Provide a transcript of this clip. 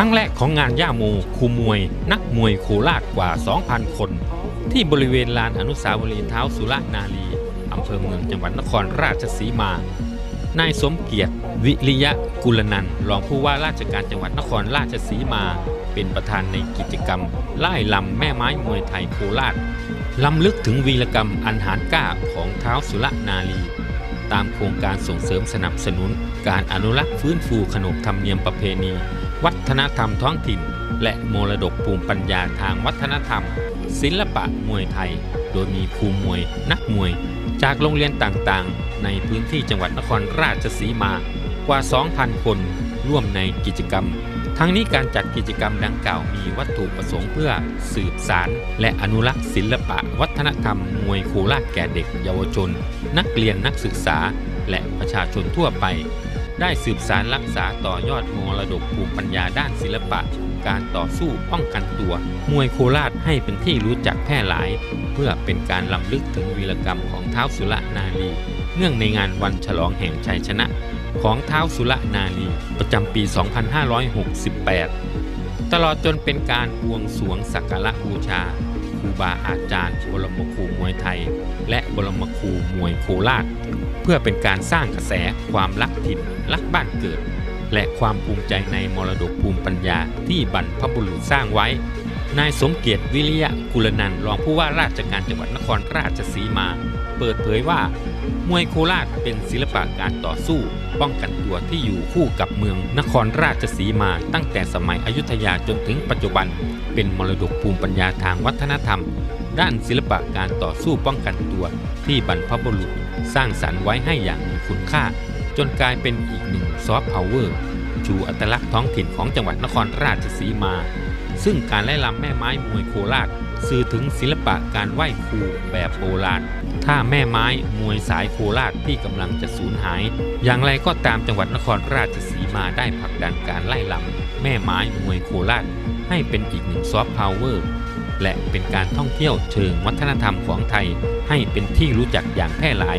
รั้งแรกของงานย่าโมคูมวย นักมวยโคราชกว่า 2,000 คน ที่บริเวณลานอนุสาวรีย์เท้าสุรนารีอำเภอเมืองจังหวัดนครราชสีมานายสมเกียรติ วิริยะกุลนันท์รองผู้ว่าราชการจังหวัดนครราชสีมา เป็นประธานในกิจกรรมไล่ลำแม่ไม้มวยไทยโคราชล้ำลึกถึงวีรกรรมอันหารกล้าของเท้าสุรนารี ตามโครงการส่งเสริมสนับสนุน การอนุรักษ์ฟื้นฟูขนบธรรมเนียมประเพณี วัฒนธรรมท้องถิ่น และมรดกภูมิปัญญาทางวัฒนธรรม ศิลปะมวยไทย โดยมีครูมวยนักมวย จากโรงเรียนต่างๆ ในพื้นที่จังหวัดนครราชสีมากว่า 2,000 คนร่วมในกิจกรรม ทั้งนี้การจัดกิจกรรมดังกล่าวมีวัตถุประสงค์เพื่อสืบสาร และอนุรักษ์ศิลปะวัฒนธรรม มวยโคราชแก่เด็กเยาวชน นักเรียนนักศึกษา และประชาชนทั่วไป ได้สืบสารรักษาต่อยอดมรดกภูมิปัญญาด้านศิลปะ การต่อสู้ป้องกันตัว มวยโคราชให้เป็นที่รู้จักแพร่หลาย เพื่อเป็นการล้ำลึกถึงวีรกรรมของเท้าวสุรนารี เนื่องในงานวันฉลองแห่งชัยชนะ ของเท้าวสุรนารี ประจำปี 2568 ตลอดจนเป็นการบวงสวงสักการะบูชาครูบาอาจารย์บรมครูมวยไทย และบรมครูมวยโคราช เพื่อเป็นการสร้างกระแสความรักถิ่น รักบ้านเกิด และความภูมิใจในมรดกภูมิปัญญาที่บรรพบุรุษสร้างไว้ นายสมเกียรติวิริยะกุลนันรองผู้ว่าราชการจังหวัดนครราชสีมา เปิดเผยว่ามวยโคราชเป็นศิลปะการต่อสู้ ป้องกันตัวที่อยู่คู่กับเมืองนครราชสีมา ตั้งแต่สมัยอยุธยาจนถึงปัจจุบัน เป็นมรดกภูมิปัญญาทางวัฒนธรรม ด้านศิลปะการต่อสู้ป้องกันตัวที่บรรพบุรุษสร้างสรรค์ไว้ให้อย่างมีคุณค่า จนกลายเป็นอีกหนึ่งซอฟต์พาวเวอร์ชูอัตลักษณ์ท้องถิ่นของจังหวัดนครราชสีมา ซึ่งการไล่ลำแม่ไม้มวยโคราชสื่อถึงศิลปะการไหว้ครูแบบโบราณถ้าแม่ไม้มวยสายโคราชที่กำลังจะสูญหาย อย่างไรก็ตามจังหวัดนครราชสีมาได้ผลักดันการไล่ลำแม่ไม้มวยโคราชให้เป็นอีกหนึ่งซอฟต์พาวเวอร์และเป็นการท่องเที่ยวเชิงวัฒนธรรมของไทย ให้เป็นที่รู้จักอย่างแพร่หลาย